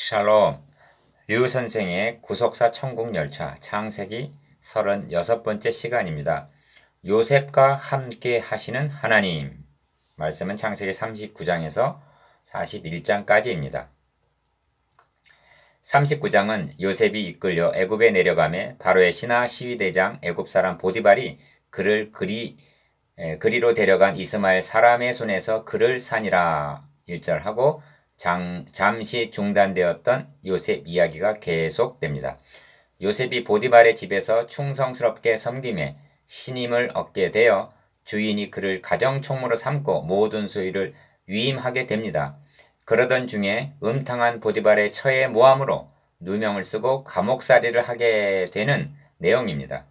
샬롬 류 선생의 구속사 천국열차 창세기 36번째 시간입니다. 요셉과 함께 하시는 하나님 말씀은 창세기 39장에서 41장까지입니다. 39장은 요셉이 이끌려 애굽에 내려가매 바로의 신하 시위대장 애굽 사람 보디발이 그를 그리 그리로 데려간 이스마엘 사람의 손에서 그를 산이라 1절하고 장, 잠시 중단되었던 요셉 이야기가 계속됩니다. 요셉이 보디발의 집에서 충성스럽게 섬김에 신임을 얻게 되어 주인이 그를 가정총무로 삼고 모든 소유를 위임하게 됩니다. 그러던 중에 음탕한 보디발의 처에 모함으로 누명을 쓰고 감옥살이를 하게 되는 내용입니다.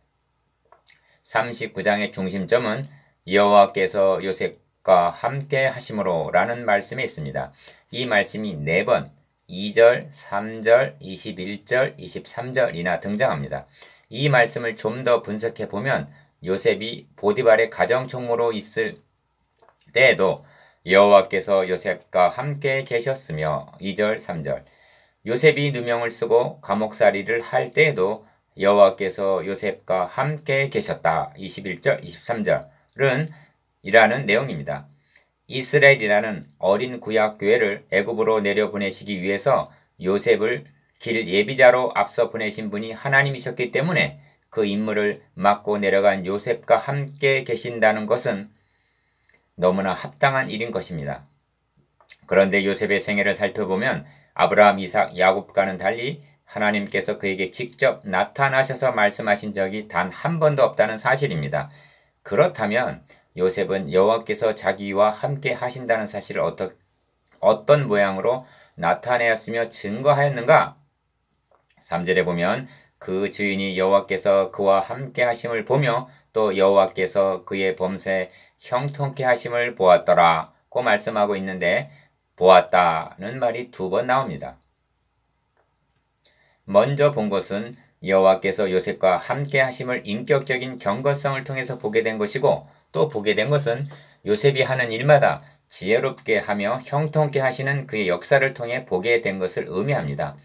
39장의 중심점은 여호와께서 요셉 과 함께 하심으로 라는 말씀이 있습니다. 이 말씀이 4번 2절, 3절, 21절, 23절이나 등장합니다. 이 말씀을 좀 더 분석해 보면 요셉이 보디발의 가정총무로 있을 때에도 여호와께서 요셉과 함께 계셨으며 2절, 3절 요셉이 누명을 쓰고 감옥살이를 할 때에도 여호와께서 요셉과 함께 계셨다. 21절, 23절은 이라는 내용입니다. 이스라엘이라는 어린 구약 교회를 애굽으로 내려 보내시기 위해서 요셉을 길 예비자로 앞서 보내신 분이 하나님이셨기 때문에 그 임무를 맡고 내려간 요셉과 함께 계신다는 것은 너무나 합당한 일인 것입니다. 그런데 요셉의 생애를 살펴보면 아브라함, 이삭, 야곱과는 달리 하나님께서 그에게 직접 나타나셔서 말씀하신 적이 단 한 번도 없다는 사실입니다. 그렇다면 요셉은 여호와께서 자기와 함께 하신다는 사실을 어떠, 어떤 모양으로 나타내었으며 증거하였는가? 3절에 보면 그 주인이 여호와께서 그와 함께 하심을 보며 또 여호와께서 그의 범세 형통케 하심을 보았더라고 말씀하고 있는데 보았다는 말이 두 번 나옵니다. 먼저 본 것은 여호와께서 요셉과 함께 하심을 인격적인 경거성을 통해서 보게 된 것이고 또 보게 된 것은 요셉이 하는 일마다 지혜롭게 하며 형통케 하시는 그의 역사를 통해 보게 된 것을 의미합니다.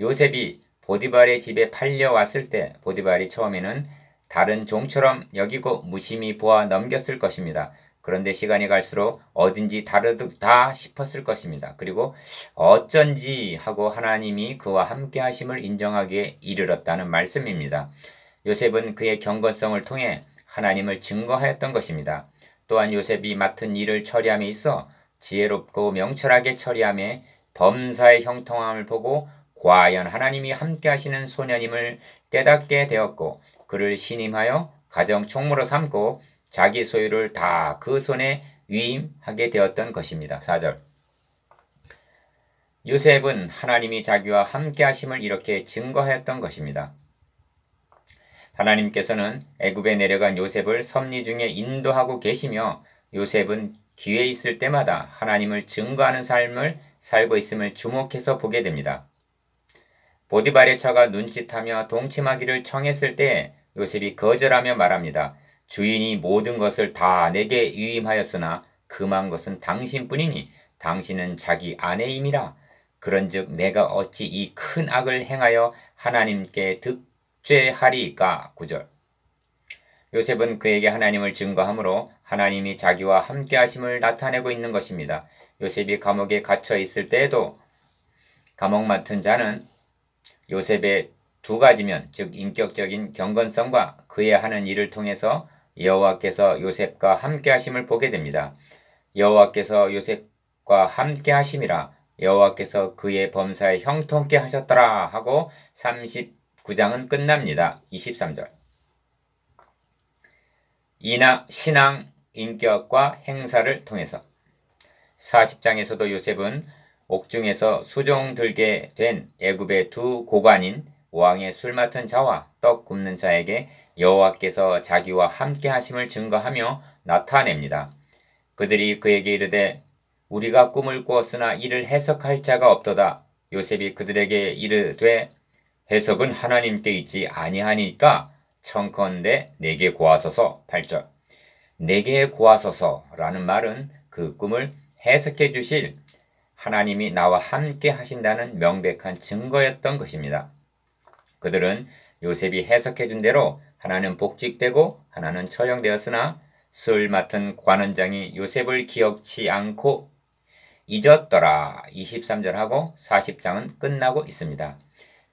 요셉이 보디발의 집에 팔려왔을 때 보디발이 처음에는 다른 종처럼 여기고 무심히 보아 넘겼을 것입니다. 그런데 시간이 갈수록 어딘지 다르다 싶었을 것입니다. 그리고 어쩐지 하고 하나님이 그와 함께 하심을 인정하기에 이르렀다는 말씀입니다. 요셉은 그의 경건성을 통해 하나님을 증거하였던 것입니다. 또한 요셉이 맡은 일을 처리함에 있어 지혜롭고 명철하게 처리함에 범사의 형통함을 보고 과연 하나님이 함께 하시는 소년임을 깨닫게 되었고 그를 신임하여 가정 총무로 삼고 자기 소유를 다 그 손에 위임하게 되었던 것입니다. 4절 요셉은 하나님이 자기와 함께 하심을 이렇게 증거하였던 것입니다. 하나님께서는 애굽에 내려간 요셉을 섭리 중에 인도하고 계시며 요셉은 기회 있을 때마다 하나님을 증거하는 삶을 살고 있음을 주목해서 보게 됩니다. 보디발의 처가 눈짓하며 동침하기를 청했을 때 요셉이 거절하며 말합니다. 주인이 모든 것을 다 내게 위임하였으나 금한 것은 당신뿐이니 당신은 자기 아내임이라. 그런즉 내가 어찌 이 큰 악을 행하여 하나님께 득 죄하리까 구절 요셉은 그에게 하나님을 증거하므로 하나님이 자기와 함께 하심을 나타내고 있는 것입니다. 요셉이 감옥에 갇혀 있을 때에도 감옥 맡은 자는 요셉의 두 가지면 즉 인격적인 경건성과 그의 하는 일을 통해서 여호와께서 요셉과 함께 하심을 보게 됩니다. 여호와께서 요셉과 함께 하심이라 여호와께서 그의 범사에 형통케 하셨더라 하고 30 9장은 끝납니다. 23절. 이나 신앙, 인격과 행사를 통해서 40장에서도 요셉은 옥중에서 수종 들게 된 애굽의 두 고관인 왕의 술 맡은 자와 떡 굽는 자에게 여호와께서 자기와 함께 하심을 증거하며 나타냅니다. 그들이 그에게 이르되 우리가 꿈을 꾸었으나 이를 해석할 자가 없도다. 요셉이 그들에게 이르되 해석은 하나님께 있지 아니하니까 청컨대 내게 고하소서 8절 내게 고하소서라는 말은 그 꿈을 해석해 주실 하나님이 나와 함께 하신다는 명백한 증거였던 것입니다. 그들은 요셉이 해석해 준 대로 하나는 복직되고 하나는 처형되었으나 술 맡은 관원장이 요셉을 기억치 않고 잊었더라. 23절하고 40장은 끝나고 있습니다.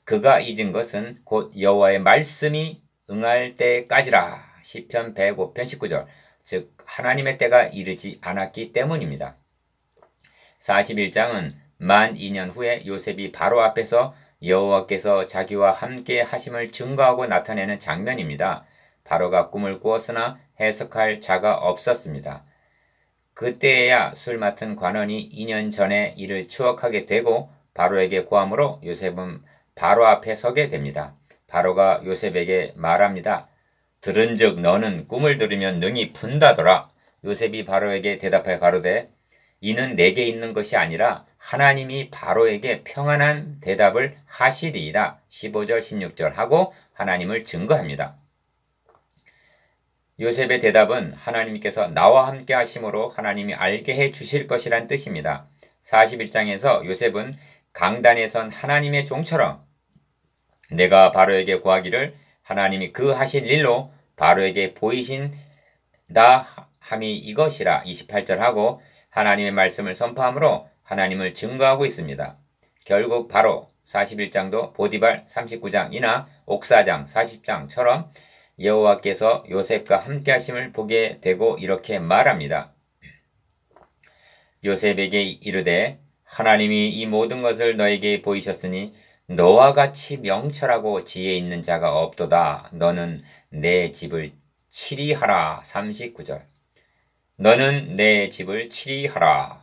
그가 잊은 것은 곧 여호와의 말씀이 응할 때까지라. 시편 105편 19절. 즉 하나님의 때가 이르지 않았기 때문입니다. 41장은 만 2년 후에 요셉이 바로 앞에서 여호와께서 자기와 함께 하심을 증거하고 나타내는 장면입니다. 바로가 꿈을 꾸었으나 해석할 자가 없었습니다. 그때에야 술 맡은 관원이 2년 전에 이를 추억하게 되고 바로에게 구함으로 요셉은 바로 앞에 서게 됩니다. 바로가 요셉에게 말합니다. 들은즉 너는 꿈을 들으면 능히 푼다더라. 요셉이 바로에게 대답하여 가로되 이는 내게 있는 것이 아니라 하나님이 바로에게 평안한 대답을 하시리이다. 15절 16절 하고 하나님을 증거합니다. 요셉의 대답은 하나님께서 나와 함께 하심으로 하나님이 알게 해 주실 것이란 뜻입니다. 41장에서 요셉은 강단에 선 하나님의 종처럼 내가 바로에게 구하기를 하나님이 그 하실 일로 바로에게 보이신다 함이 이것이라 28절 하고 하나님의 말씀을 선포함으로 하나님을 증거하고 있습니다. 결국 바로 41장도 보디발 39장이나 옥사장 40장처럼 여호와께서 요셉과 함께 하심을 보게 되고 이렇게 말합니다. 요셉에게 이르되 하나님이 이 모든 것을 너에게 보이셨으니 너와 같이 명철하고 지혜 있는 자가 없도다. 너는 내 집을 치리하라. 39절. 너는 내 집을 치리하라.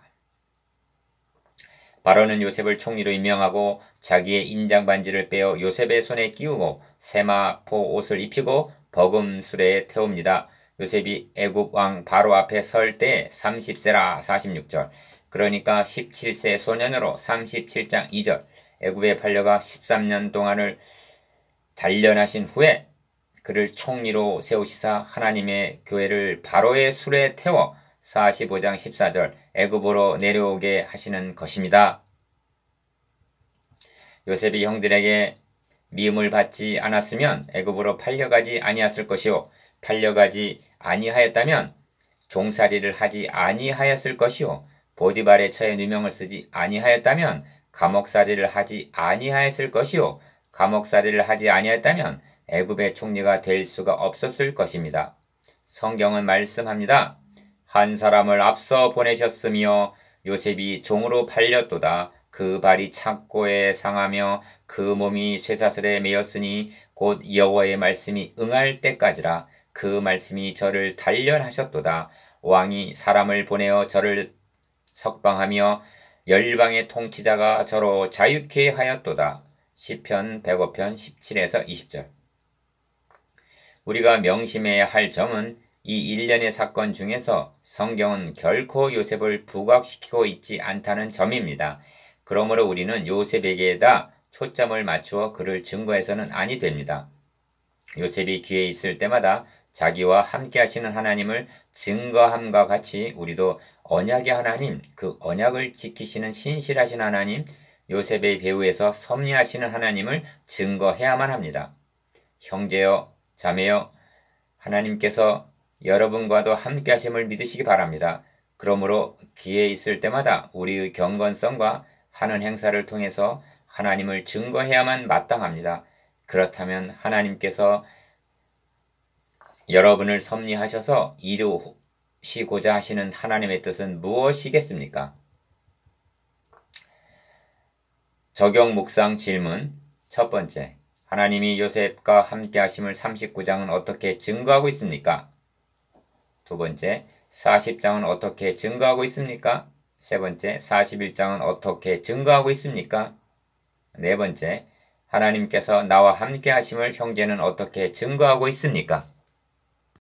바로는 요셉을 총리로 임명하고 자기의 인장 반지를 빼어 요셉의 손에 끼우고 세마포 옷을 입히고 버금 수레에 태웁니다. 요셉이 애굽 왕 바로 앞에 설 때 30세라 46절. 그러니까 17세 소년으로 37장 2절. 애굽에 팔려가 13년 동안을 단련하신 후에 그를 총리로 세우시사 하나님의 교회를 바로의 술에 태워 45장 14절 애굽으로 내려오게 하시는 것입니다. 요셉이 형들에게 미움을 받지 않았으면 애굽으로 팔려가지 아니었을 것이요 팔려가지 아니하였다면 종살이를 하지 아니하였을 것이요 보디발의 처에 누명을 쓰지 아니하였다면 감옥살이를 하지 아니하였을 것이요 감옥살이를 하지 아니하였다면 애굽의 총리가 될 수가 없었을 것입니다. 성경은 말씀합니다. 한 사람을 앞서 보내셨으며 요셉이 종으로 팔렸도다. 그 발이 창고에 상하며 그 몸이 쇠사슬에 매였으니 곧 여호와의 말씀이 응할 때까지라 그 말씀이 저를 단련하셨도다. 왕이 사람을 보내어 저를 석방하며 열방의 통치자가 저로 자유케 하였도다. 시편 105편 17에서 20절. 우리가 명심해야 할 점은 이 일련의 사건 중에서 성경은 결코 요셉을 부각시키고 있지 않다는 점입니다. 그러므로 우리는 요셉에게다 초점을 맞추어 그를 증거해서는 아니 됩니다. 요셉이 기회 있을 때마다 자기와 함께 하시는 하나님을 증거함과 같이 우리도 언약의 하나님, 그 언약을 지키시는 신실하신 하나님, 요셉의 배후에서 섭리하시는 하나님을 증거해야만 합니다. 형제여, 자매여, 하나님께서 여러분과도 함께 하심을 믿으시기 바랍니다. 그러므로 기회 있을 때마다 우리의 경건성과 하는 행사를 통해서 하나님을 증거해야만 마땅합니다. 그렇다면 하나님께서 여러분을 섭리하셔서 이루시고자 하시는 하나님의 뜻은 무엇이겠습니까? 적용 묵상 질문 첫 번째 하나님이 요셉과 함께 하심을 39장은 어떻게 증거하고 있습니까? 두 번째 40장은 어떻게 증거하고 있습니까? 세 번째 41장은 어떻게 증거하고 있습니까? 네 번째 하나님께서 나와 함께 하심을 형제는 어떻게 증거하고 있습니까?